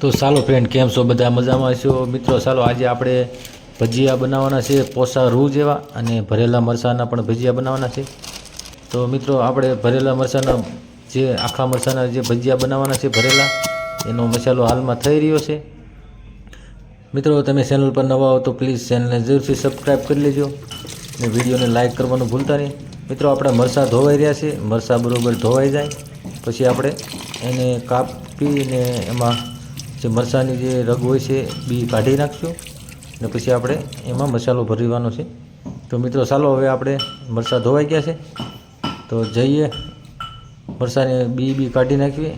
તો ચાલો ફ્રેન્ડ કેમ છો? બધા મજામાં છો? મિત્રો ચાલો આજે આપણે ભજીયા બનાવવાના છે, પોસા રૂ જેવા અને ભરેલા મરસાના પણ ભજીયા બનાવવાના છે. તો મિત્રો, આપણે ભરેલા મરસાના જે, આખા મરસાના જે ભજીયા બનાવવાના છે, ભરેલા, એનો મસાલો હાલમાં થઈ રહ્યો છે. મિત્રો, તમે ચેનલ પર નવા હો તો પ્લીઝ ચેનલને જરૂરથી સબસ્ક્રાઈબ કરી લેજો અને વિડીયોને લાઇક કરવાનું ભૂલતા નહીં. મિત્રો, આપણા મરસાં ધોવાઈ રહ્યા છે, મરસા બરોબર ધોવાઈ જાય. પછી આપણે એને કાપીને એમાં જે મરચાંની જે રગ હોય છે, બી કાઢી નાખશું ને પછી આપણે એમાં મસાલો ભરવાનો છે. તો મિત્રો, ચાલો હવે આપણે મરચાં ધોવાઈ ગયા છે. તો જઈએ, મરચાંની બી બી કાઢી નાખીએ,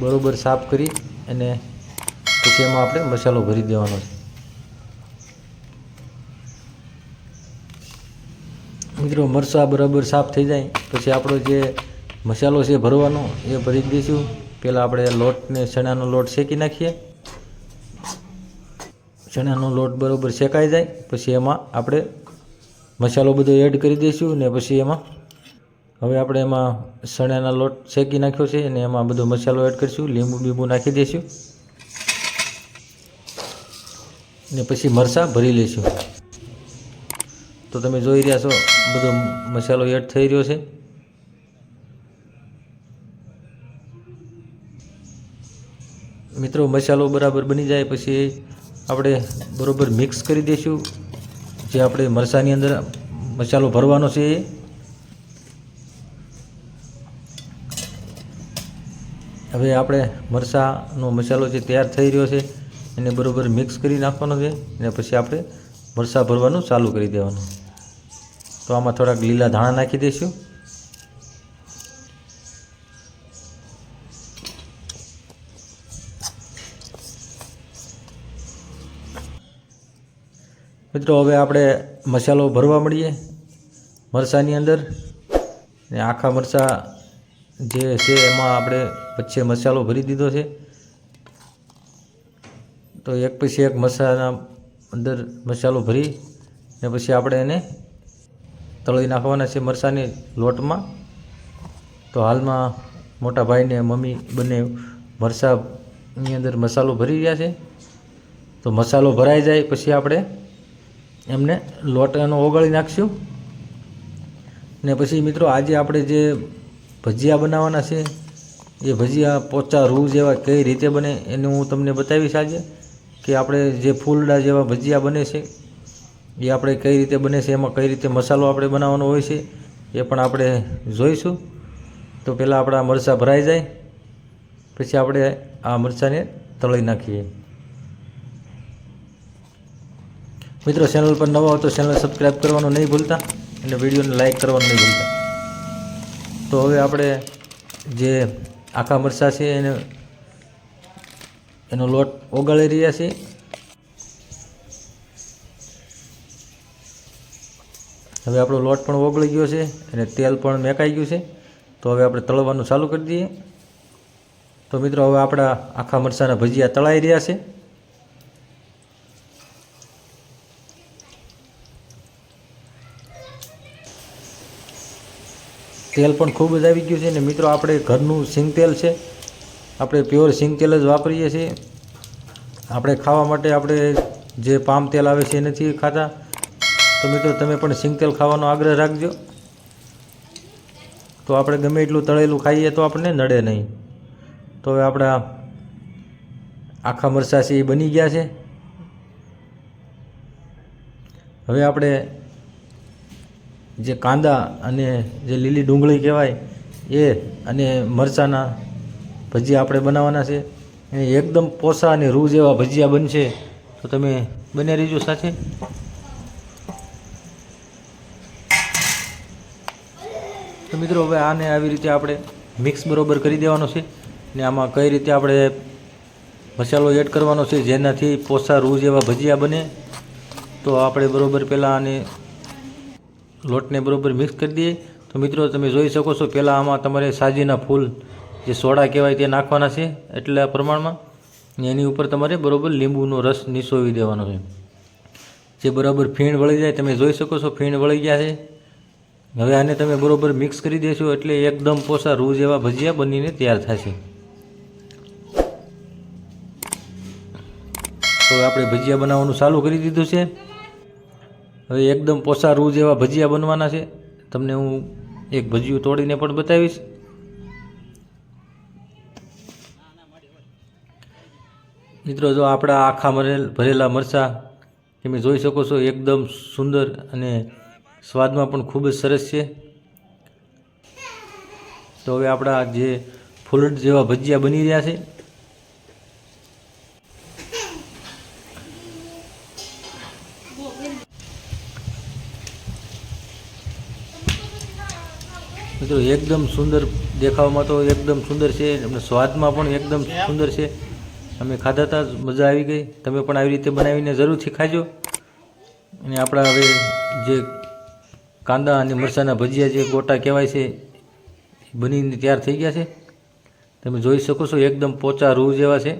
બરાબર સાફ કરી અને પછી એમાં આપણે મસાલો ભરી દેવાનો છે. મિત્રો, મરચાં બરાબર સાફ થઈ જાય, પછી આપણો જે મસાલો છે ભરવાનો, એ ભરી દઈશું. પહેલાં આપણે લોટને ચણાનો લોટ શેકી નાખીએ. ચણાનો લોટ બરાબર શેકાઈ જાય, પછી એમાં આપણે મસાલો બધો એડ કરી દઈશું ને પછી એમાં હવે આપણે એમાં ચણાના લોટ શેકી નાખ્યો છે અને એમાં બધો મસાલો એડ કરીશું, લીંબુ બીંબુ નાખી દઈશું. ને પછી મરચાં ભરી લઈશું. તો તમે જોઈ રહ્યા છો, બધો મસાલો એડ થઈ રહ્યો છે. મિત્રો, મસાલો બરાબર બની જાય પછી આપણે બરાબર મિક્સ કરી દઈશું. જે આપણે મરસાની અંદર મસાલો ભરવાનો છે. હવે આપણે મરસાનો મસાલો જે તૈયાર થઈ રહ્યો છે, એને બરાબર મિક્સ કરી નાખવાનો છે અને પછી આપણે મરસા ભરવાનું ચાલુ કરી દેવાનું. તો આમાં થોડાક લીલા ધાણા નાખી દઈશું. મિત્રો, હવે આપણે મસાલો ભરવા મળીએ મરચાંની અંદર. ને આખા મરચાં જે છે એમાં આપણે વચ્ચે મસાલો ભરી દીધો છે. તો એક પછી એક મસાલાના અંદર મસાલો ભરી ને પછી આપણે એને તળી નાખવાના છે મરચાંની લોટમાં. તો હાલમાં મોટા ભાઈને મમ્મી બંને મરચાંની અંદર મસાલો ભરી રહ્યા છે. તો મસાલો ભરાઈ જાય, પછી આપણે એમને લોટાનો ઓગાળી નાખશું. ને પછી મિત્રો આજે આપણે જે ભજીયા બનાવવાના છે, એ ભજીયા પોચા રૂ જેવા કઈ રીતે બને એનું હું તમને બતાવીશ આજે, કે આપણે જે ફૂલડા જેવા ભજીયા બને છે, એ આપણે કઈ રીતે બને છે, એમાં કઈ રીતે મસાલો આપણે બનાવવાનો હોય છે, એ પણ આપણે જોઈશું. તો પહેલાં આપણા મરચાં ભરાઈ જાય, પછી આપણે આ મરચાંને તળી નાખીએ. મિત્રો ચેનલ પર નવા હો તો ચેનલ સબસ્ક્રાઈબ કરવાનું નહીં ભૂલતા અને વિડીયોને લાઇક કરવાનું નહીં ભૂલતા. તો હવે આપણે જે આખા મરચાં છે એને, એનો લોટ ઓગાળી રહ્યા છીએ. હવે આપણો લોટ પણ ઓગળી ગયો છે અને તેલ પણ મેકાઈ ગયું છે. તો હવે આપણે તળવાનું ચાલુ કરી દઈએ. તો મિત્રો, હવે આપણા આખા મરચાંના ભજીયા તળાઈ રહ્યા છે. તેલ પણ ખૂબ જ આવી ગયું છે ને મિત્રો, આપણે ઘરનું સિંગ તેલ છે. આપણે પ્યોર સિંગ તેલ જ વાપરીએ છીએ. આપણે ખાવા માટે આપણે જે પામ તેલ આવે છે એ નથી ખાતા. તો મિત્રો, તમે પણ સિંગ તેલ ખાવાનો આગ્રહ રાખજો. તો આપણે ગમે એટલું તળેલું ખાઈએ તો આપણને નડે નહીં. તો હવે આપણા આખા મરસા છે એ બની ગયા છે. હવે આપણે જે કાંદા અને જે લીલી ડુંગળી કહેવાય, એ અને મરચાંના ભજીયા આપણે બનાવવાના છે. એ એકદમ પોસા અને રૂ જેવા ભજીયા બનશે. તો તમે બને રહીજો સાથે. તો મિત્રો, હવે આને આવી રીતે આપણે મિક્સ બરોબર કરી દેવાનો છે. ને આમાં કઈ રીતે આપણે મસાલો એડ કરવાનો છે, જેનાથી પોસા, રૂ જેવા ભજીયા બને. તો આપણે બરોબર પહેલાં આને લોટને બરાબર મિક્સ કરી દઈએ. તો મિત્રો, તમે જોઈ શકો છો પહેલાં આમાં તમારે સાજીના ફૂલ જે સોડા કહેવાય તે નાખવાના છે, એટલા પ્રમાણમાં. એની ઉપર તમારે બરાબર લીંબુનો રસ નિસોવી દેવાનો છે. જે બરાબર ફીણ વળી જાય, તમે જોઈ શકો છો, ફીણ વળી ગયા છે. હવે આને તમે બરોબર મિક્સ કરી દેશો એટલે એકદમ પોસા રૂ જેવા ભજીયા બનીને તૈયાર થશે તો આપણે ભજીયા બનાવવાનું ચાલુ કરી દીધું છે. હવે એકદમ પોસા રૂ જેવા ભજીયા બનવાના છે. તમને હું એક ભજીયું તોડીને પણ બતાવીશ. મિત્રો, જો આપણા આખા મરેલ, ભરેલા મરચાં તમે જોઈ શકો છો, એકદમ સુંદર અને સ્વાદમાં પણ ખૂબ જ સરસ છે. તો હવે આપણા જે ફૂલટ જેવા ભજીયા બની રહ્યા છે. મિત્રો, એકદમ સુંદર દેખાવમાં તો એકદમ સુંદર છે અને સ્વાદમાં પણ એકદમ સુંદર છે. અમે ખાધા હતા મજા આવી ગઈ. તમે પણ આવી રીતે બનાવીને જરૂરથી ખાજો અને આપણા હવે જે કાંદા અને મરચાંના ભજીયા જે ગોટા કહેવાય છે બનીને તૈયાર થઈ ગયા છે. તમે જોઈ શકો છો, એકદમ પોચા રૂ જેવા છે.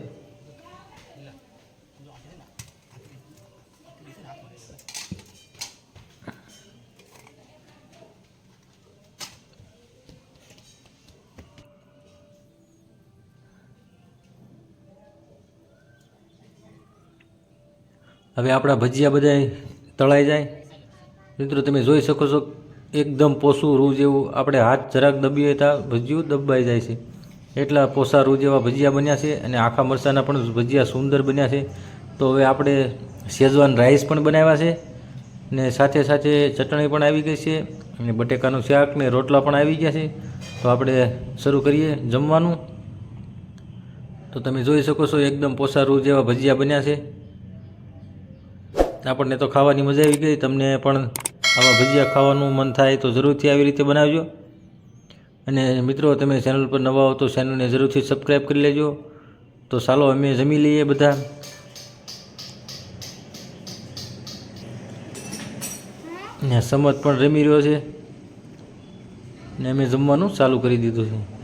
હવે આપણા ભજીયા બધા તળાઈ જાય. મિત્રો, તમે જોઈ શકો છો, એકદમ પોસું રૂ જેવું આપણે હાથ જરાક દબીએ ત્યાં ભજીયું દબાઈ જાય છે. એટલા પોસા રૂ જેવા ભજીયા બન્યા છે અને આખા મરચાંના પણ ભજીયા સુંદર બન્યા છે. તો હવે આપણે શેઝવાન રાઈસ પણ બનાવ્યા છે ને સાથે સાથે ચટણી પણ આવી ગઈ છે અને બટેકાનું શાક ને રોટલા પણ આવી ગયા છે. તો આપણે શરૂ કરીએ જમવાનું. તો તમે જોઈ શકો છો, એકદમ પોસા રૂ જેવા ભજીયા બન્યા છે. આપણને તો ખાવાની મજા આવી ગઈ. તમને પણ આવા ભજીયા ખાવાનું મન થાય તો જરૂરથી આવી રીતે બનાવજો. અને મિત્રો, તમે ચેનલ પર નવા હો તો ચેનલને જરૂરથી સબસ્ક્રાઈબ કરી લેજો. તો ચાલો, અમે જમી લઈએ બધા. ને સમજ પણ રમી રહ્યો છે. ને અમે જમવાનું ચાલુ કરી દીધું છે.